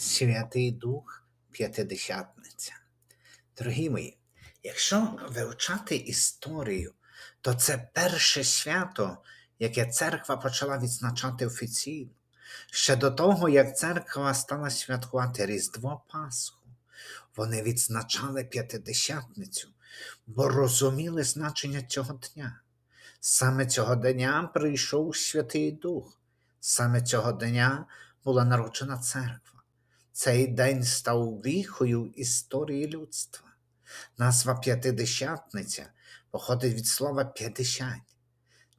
Святий Дух П'ятидесятниця. Дорогі мої, якщо вивчати історію, то це перше свято, яке церква почала відзначати офіційно. Ще до того, як церква стала святкувати Різдво Пасху, вони відзначали П'ятидесятницю, бо розуміли значення цього дня. Саме цього дня прийшов Святий Дух, саме цього дня була народжена церква. Цей день став віхою історії людства. Назва П'ятидесятниця походить від слова п'ятдесять.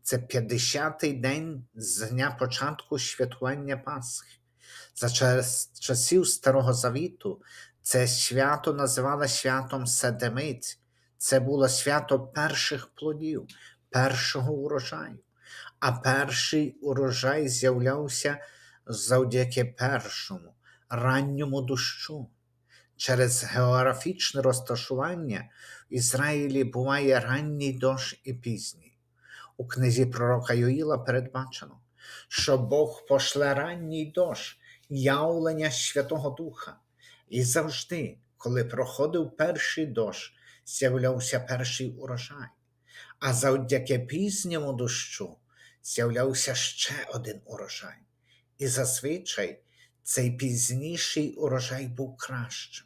Це п'ятдесятий день з дня початку святкування Пасхи. За час, часів Старого Завіту це свято називали святом Седемиць. Це було свято перших плодів, першого урожаю. А перший урожай з'являвся завдяки першому, ранньому дощу. Через географічне розташування в Ізраїлі буває ранній дощ і пізній. У книзі пророка Йоїла передбачено, що Бог пошле ранній дощ, явлення Святого Духа. І завжди, коли проходив перший дощ, з'являвся перший урожай. А завдяки пізньому дощу з'являвся ще один урожай. І зазвичай цей пізніший урожай був кращим.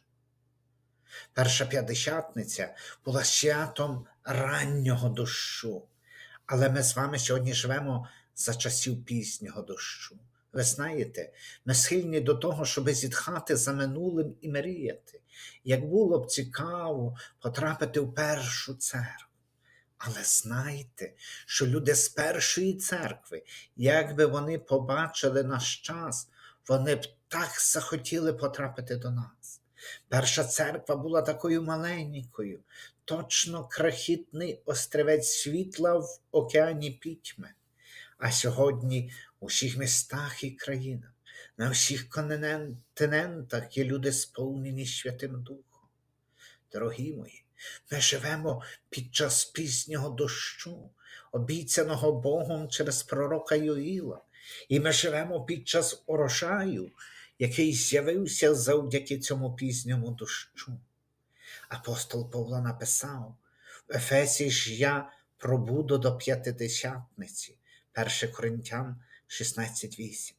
Перша п'ятдесятниця була святом раннього дощу, але ми з вами сьогодні живемо за часів пізнього дощу. Ви знаєте, ми схильні до того, щоб зітхати за минулим і мріяти, як було б цікаво потрапити в першу церкву. Але знайте, що люди з першої церкви, як би вони побачили наш час, вони б так захотіли потрапити до нас. Перша церква була такою маленькою, точно крахітний острівець світла в океані пітьми. А сьогодні у всіх містах і країнах, на всіх континентах є люди сповнені Святим Духом. Дорогі мої, ми живемо під час пізнього дощу, обіцяного Богом через пророка Йоїла, і ми живемо під час урожаю, який з'явився завдяки цьому пізньому дощу. Апостол Павло написав: в Ефесі ж я пробуду до п'ятидесятниці, 1 Коринтян 16.8.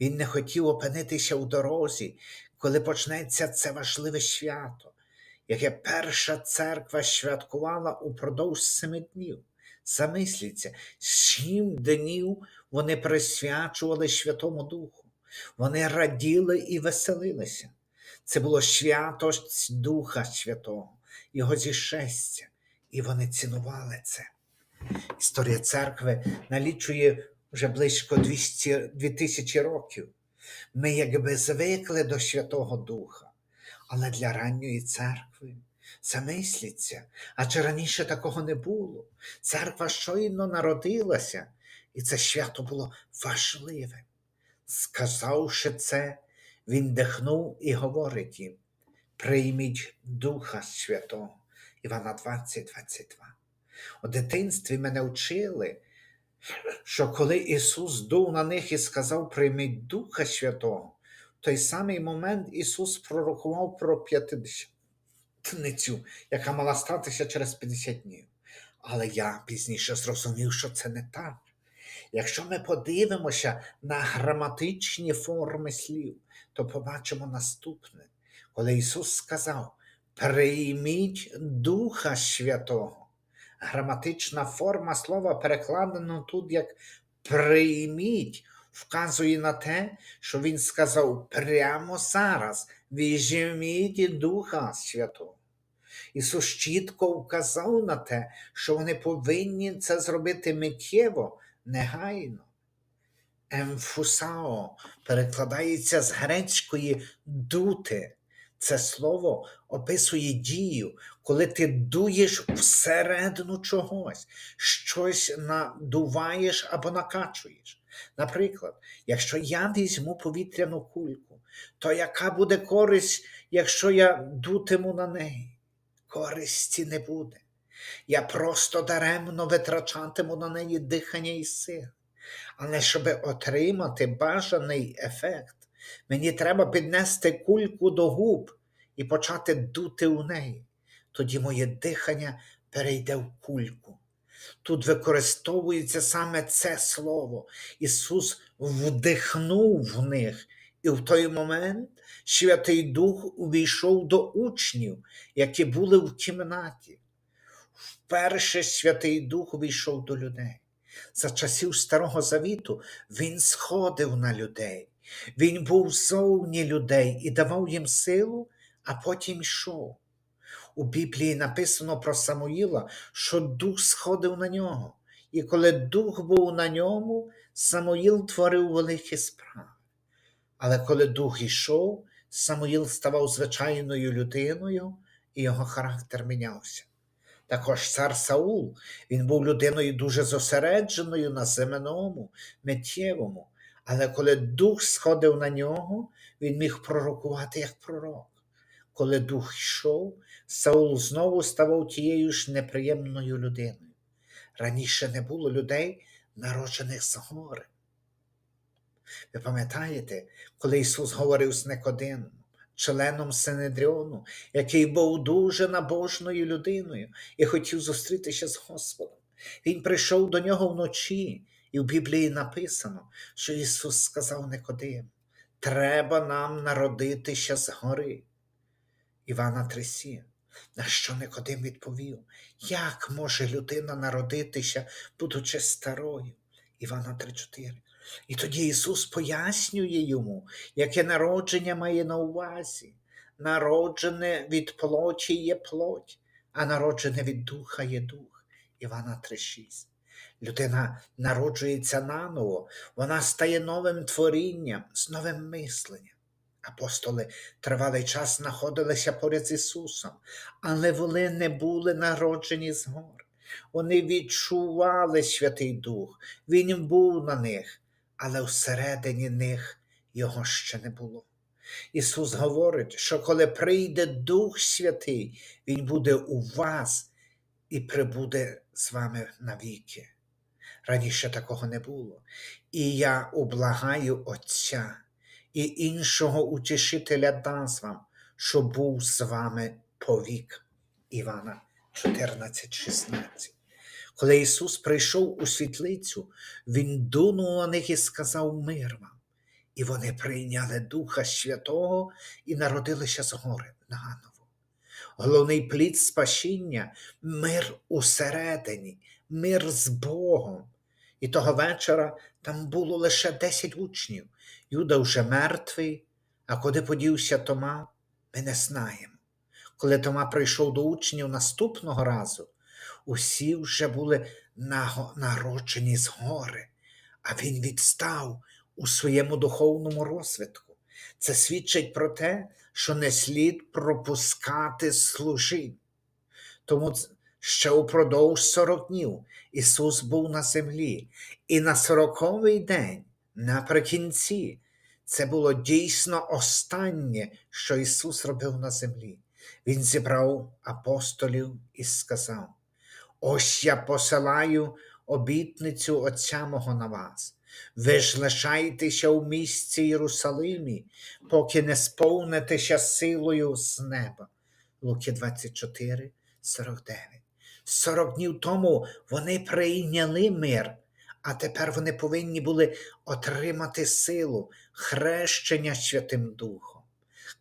Він не хотів опинитися у дорозі, коли почнеться це важливе свято, яке перша церква святкувала упродовж семи днів. Замисліться, сім днів вони присвячували Святому Духу. Вони раділи і веселилися. Це було свято Духа Святого, Його зішестя, і вони цінували це. Історія церкви налічує вже близько 200, 2000 років. Ми якби звикли до Святого Духа, але для ранньої церкви замисліться, адже раніше такого не було. Церква щойно народилася, і це свято було важливим. Сказавши це, він дихнув і говорить їм: прийміть Духа Святого. Івана 20, 22. У дитинстві мене вчили, що коли Ісус дув на них і сказав прийміть Духа Святого, в той самий момент Ісус пророкував про п'ятидесятницю, яка мала статися через 50 днів. Але я пізніше зрозумів, що це не так. Якщо ми подивимося на граматичні форми слів, то побачимо наступне, коли Ісус сказав: Прийміть Духа Святого. Граматична форма слова перекладена тут як прийміть, вказує на те, що Він сказав прямо зараз: візьміть Духа Святого. Ісус чітко вказав на те, що вони повинні це зробити миттєво, негайно. Емфусао перекладається з грецької дути. Це слово описує дію, коли ти дуєш всередину чогось, щось надуваєш або накачуєш. Наприклад, якщо я візьму повітряну кульку, то яка буде користь, якщо я дутиму на неї? Користі не буде. Я просто даремно витрачатиму на неї дихання і сил. Але щоб отримати бажаний ефект, Мені треба піднести кульку до губ і почати дути у неї. Тоді моє дихання перейде в кульку. Тут використовується саме це слово. Ісус вдихнув в них, і в той момент Святий Дух увійшов до учнів, які були в кімнаті. Вперше Святий Дух увійшов до людей. За часів Старого Завіту Він сходив на людей. Він був зовні людей і давав їм силу, а потім йшов. У Біблії написано про Самуїла, що дух сходив на нього. І коли дух був на ньому, Самуїл творив великі справи. Але коли дух йшов, Самуїл ставав звичайною людиною, і його характер мінявся. Також цар Саул, він був людиною дуже зосередженою на земному, миттєвому, але коли дух сходив на нього, він міг пророкувати як пророк. Коли дух йшов, Саул знову ставав тією ж неприємною людиною. Раніше не було людей, народжених з гори. Ви пам'ятаєте, коли Ісус говорив з Никодимом, членом Синедріону, який був дуже набожною людиною і хотів зустрітися з Господом. Він прийшов до нього вночі, і в Біблії написано, що Ісус сказав Никодиму, треба нам народитися з гори. Івана 3,7. На що Никодим відповів, як може людина народитися, будучи старою? Івана 3,4. І тоді Ісус пояснює йому, яке народження має на увазі. Народжене від плоті є плоть, а народжене від духа є дух. Івана 3,6. Людина народжується наново, вона стає новим творінням, з новим мисленням. Апостоли тривалий час знаходилися поряд з Ісусом, але вони не були народжені з гор. Вони відчували Святий Дух, Він був на них, але всередині них його ще не було. Ісус говорить, що коли прийде Дух Святий, Він буде у вас і прибуде з вами навіки. Раніше такого не було. І я облагаю Отця і іншого утішителя дасть вам, що був з вами повік. Івана 14,16. Коли Ісус прийшов у світлицю, Він дунув на них і сказав мир вам. І вони прийняли Духа Святого і народилися згори наново. Головний плід спасіння мир усередині, мир з Богом. І того вечора там було лише десять учнів. Юда вже мертвий, а куди подівся Тома, ми не знаємо. Коли Тома прийшов до учнів наступного разу, усі вже були народжені з гори, а він відстав у своєму духовному розвитку. Це свідчить про те, що не слід пропускати служінь. Тому ще упродовж 40 днів Ісус був на землі, і на сороковий день, наприкінці, це було дійсно останнє, що Ісус робив на землі. Він зібрав апостолів і сказав: Ось я посилаю обітницю Отця мого на вас. Ви ж лишайтеся у місці Єрусалимі, поки не сповнитеся силою з неба. Луки 24, 49. Сорок днів тому вони прийняли мир, а тепер вони повинні були отримати силу, хрещення Святим Духом.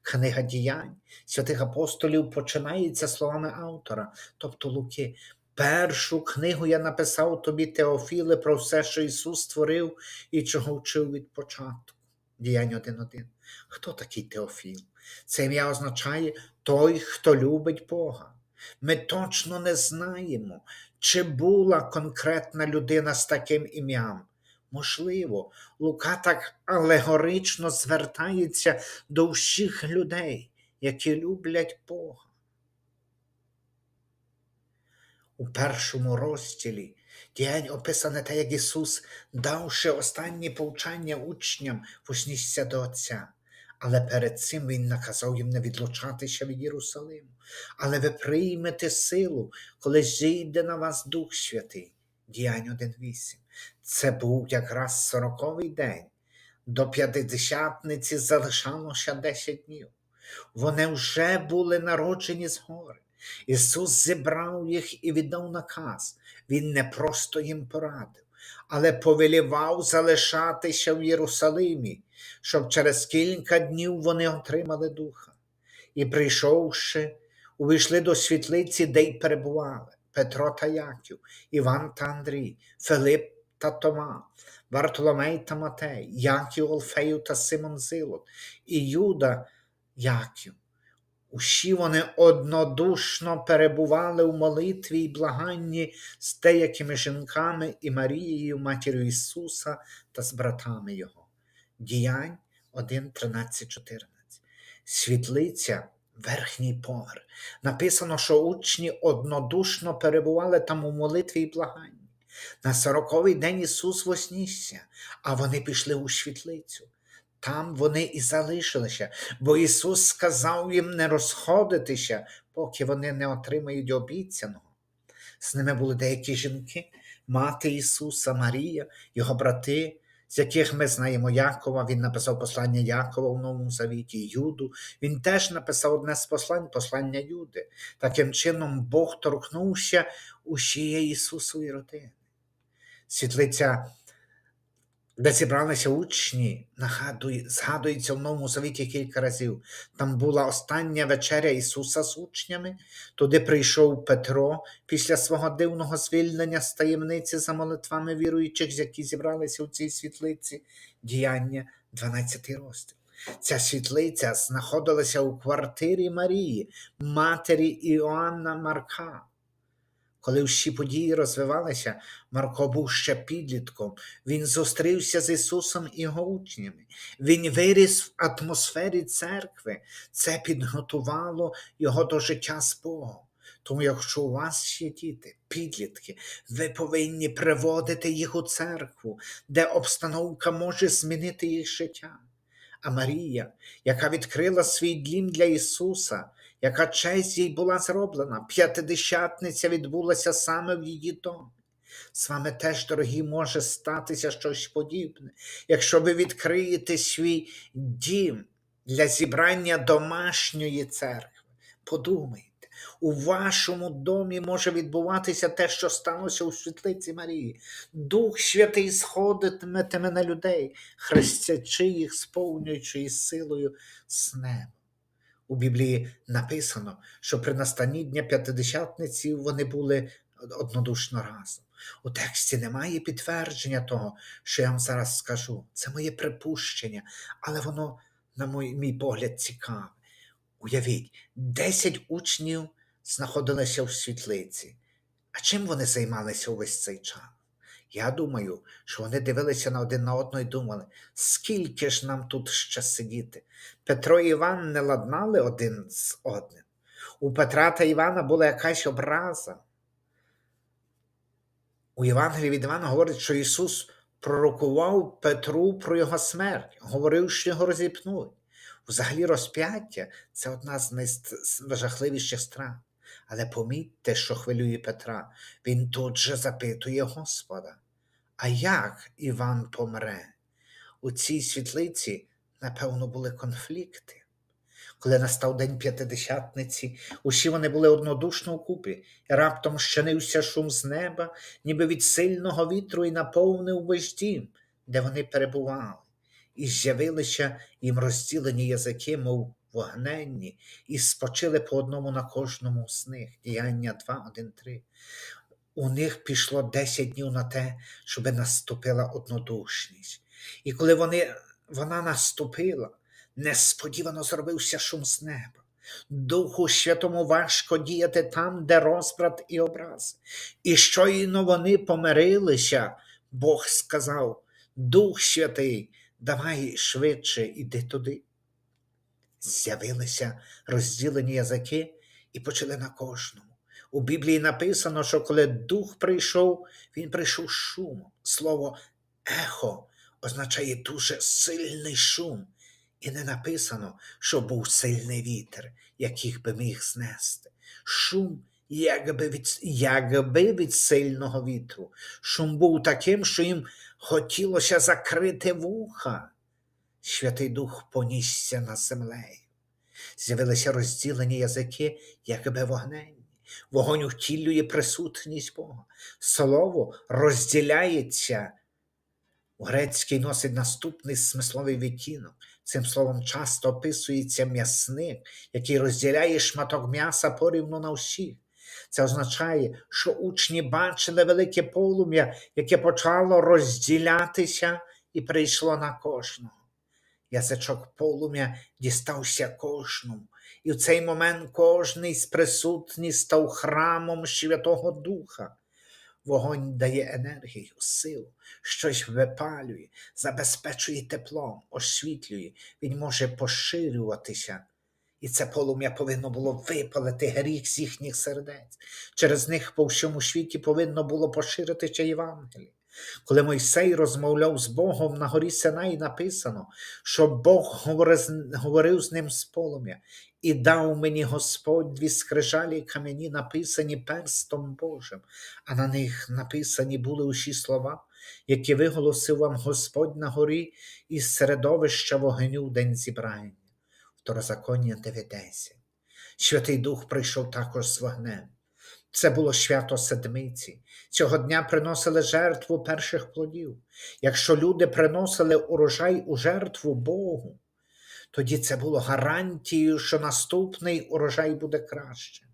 Книга діянь святих апостолів починається словами автора, тобто Луки. Першу книгу я написав тобі, Теофіле, про все, що Ісус створив і чого вчив від початку. Діянь 1.1. Хто такий Теофіл? Це ім'я означає той, хто любить Бога. Ми точно не знаємо, чи була конкретна людина з таким ім'ям. Можливо, Лука так алегорично звертається до всіх людей, які люблять Бога. У першому розділі діянь описане те, як Ісус, давши останні повчання учням, вознісся до Отця. Але перед цим Він наказав їм не відлучатися від Єрусалиму. Але ви приймете силу, коли зійде на вас Дух Святий. Діянь 1.8. Це був якраз сороковий день. До п'ятидесятниці залишалося 10 днів. Вони вже були народжені згори. Ісус зібрав їх і віддав наказ. Він не просто їм порадив, але повелівав залишатися в Єрусалимі, щоб через кілька днів вони отримали духа. І, прийшовши, увійшли до світлиці, де й перебували Петро та Яків, Іван та Андрій, Филип та Тома, Вартоломей та Матей, Яків Олфею та Симон Зилот, і Юда Яків. Усі вони однодушно перебували у молитві й благанні з деякими жінками і Марією, матір'ю Ісуса та з братами Його. Діянь 1, 13, 14. Світлиця, верхній поверх. Написано, що учні однодушно перебували там у молитві і благанні. На сороковий день Ісус вознісся, а вони пішли у світлицю. Там вони і залишилися, бо Ісус сказав їм не розходитися, поки вони не отримають обіцяного. З ними були деякі жінки, мати Ісуса, Марія, його брати, з яких ми знаємо Якова. Він написав послання Якова в Новому Завіті, Юду. Він теж написав одне з послань, послання Юди. Таким чином, Бог торкнувся усієї Ісусової родини. Світлиця де зібралися учні, згадується в Новому Завіті кілька разів. Там була остання вечеря Ісуса з учнями, туди прийшов Петро після свого дивного звільнення з таємниці за молитвами віруючих, які зібралися у цій світлиці, діяння 12 розділ. Ця світлиця знаходилася у квартирі Марії, матері Іоанна Марка. Коли всі події розвивалися, Марко був ще підлітком. Він зустрівся з Ісусом і його учнями. Він виріс в атмосфері церкви. Це підготувало його до життя з Богом. Тому, якщо у вас є діти, підлітки, ви повинні приводити їх у церкву, де обстановка може змінити їх життя. А Марія, яка відкрила свій дім для Ісуса, яка честь їй була зроблена, п'ятидесятниця відбулася саме в її домі. З вами теж, дорогі, може статися щось подібне, якщо ви відкриєте свій дім для зібрання домашньої церкви. Подумайте, у вашому домі може відбуватися те, що сталося у світлиці Марії. Дух Святий сходитиме на людей, хрестячи їх, сповнюючи із силою неба. У Біблії написано, що при настанні Дня П'ятидесятниці вони були однодушно разом. У тексті немає підтвердження того, що я вам зараз скажу. Це моє припущення, але воно, на мій, мій погляд, цікаве. Уявіть, 10 учнів знаходилися в світлиці. А чим вони займалися увесь цей час? Я думаю, що вони дивилися на один на одного і думали, скільки ж нам тут ще сидіти. Петро і Іван не ладнали один з одним. У Петра та Івана була якась образа. У Євангелії від Івана говорить, що Ісус пророкував Петру про його смерть, говорив, що його розіпнуть. Взагалі, розп'яття це одна з найжахливіших страт. Але помітьте, що хвилює Петра. Він тут же запитує Господа. А як Іван помре? У цій світлиці, напевно, були конфлікти. Коли настав день п'ятидесятниці, усі вони були однодушно вкупі, і раптом щинився шум з неба, ніби від сильного вітру і наповнив весь дім, де вони перебували, і з'явилися їм розділені язики, мов вогненні, і спочили по одному на кожному з них. Діяння 2, 1, 3. У них пішло 10 днів на те, щоб наступила однодушність. І коли вони, вона наступила, несподівано зробився шум з неба. Духу Святому важко діяти там, де розбрат і образ. І щойно вони помирилися, Бог сказав: Дух Святий, давай швидше іди туди. З'явилися розділені язики і почали на кожному. У Біблії написано, що коли дух прийшов, він прийшов з шумом. Слово ехо означає дуже сильний шум. І не написано, що був сильний вітер, яких би міг знести. Шум, якби від, якби від сильного вітру. Шум був таким, що їм хотілося закрити вуха. Святий Дух понісся над землею. З'явилися розділені язики, якби вогненні. Вогонь втілює присутність Бога. Слово розділяється. Грецький носить наступний смисловий відтінок. Цим словом часто описується м'ясник, який розділяє шматок м'яса порівну на всіх. Це означає, що учні бачили велике полум'я, яке почало розділятися і прийшло на кожного. Язичок полум'я дістався кожному, і в цей момент кожний з присутніх став храмом Святого Духа. Вогонь дає енергію, силу, щось випалює, забезпечує теплом, освітлює, він може поширюватися. І це полум'я повинно було випалити гріх з їхніх сердець. Через них по всьому світі повинно було поширитися Євангеліє. Коли Мойсей розмовляв з Богом на горі Синай, написано, що Бог говорив з- ним з полум'я, і дав мені Господь дві скрижалі камені, написані перстом Божим, а на них написані були усі слова, які виголосив вам Господь на горі із середовища вогню в день зібрання. Второзаконня 9.10. Святий Дух прийшов також з вогнем. Це було свято Седмиці. Цього дня приносили жертву перших плодів. Якщо люди приносили урожай у жертву Богу, тоді це було гарантією, що наступний урожай буде краще.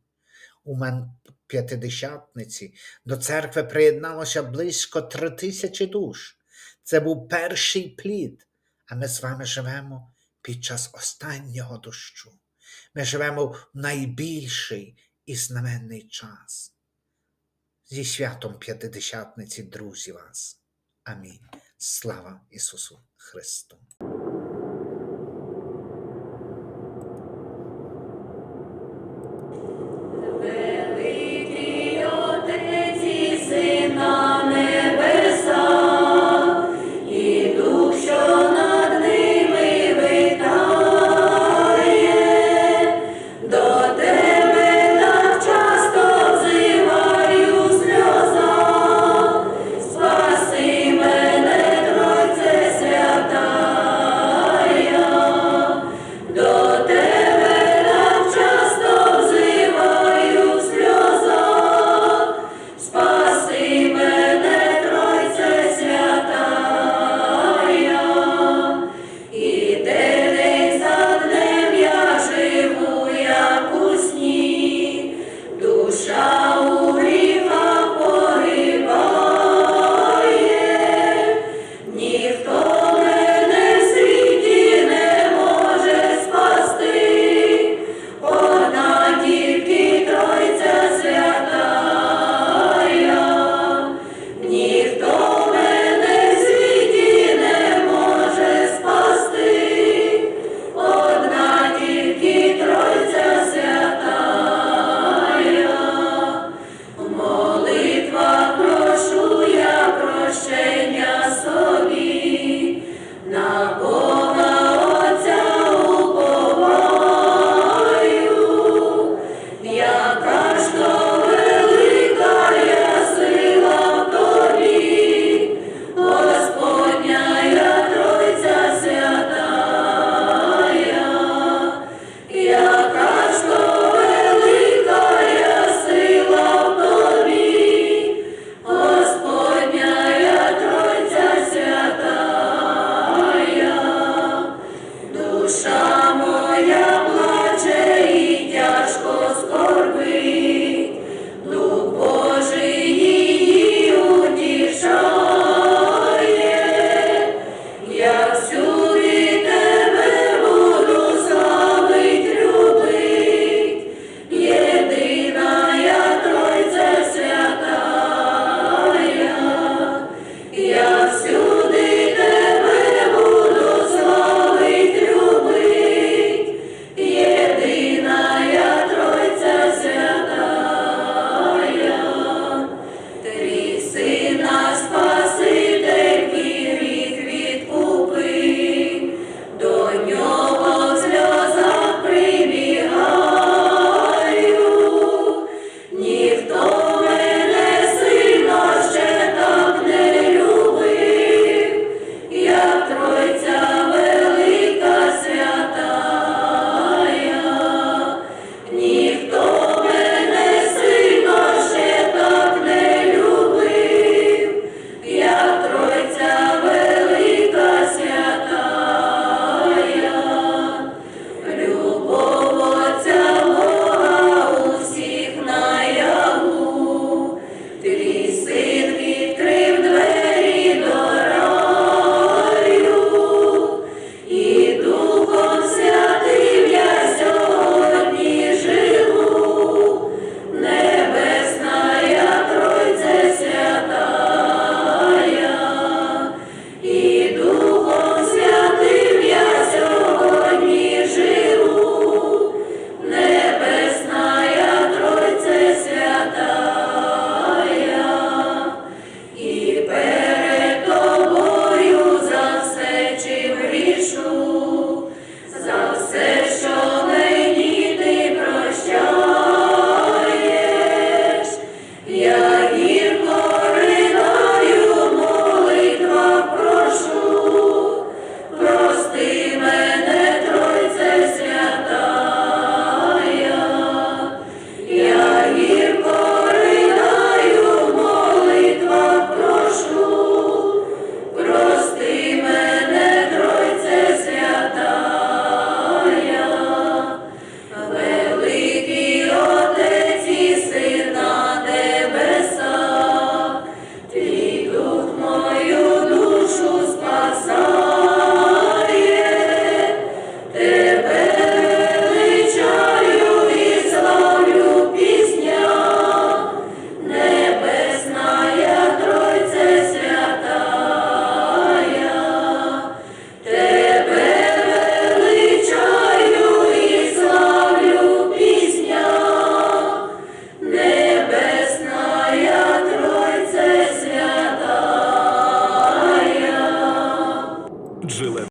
У мен п'ятидесятниці до церкви приєдналося близько три тисячі душ. Це був перший плід, а ми з вами живемо під час останнього дощу. Ми живемо в найбільший і знаменний час. Зі святом П'ятидесятниці, друзі вас. Амінь. Слава Ісусу Христу!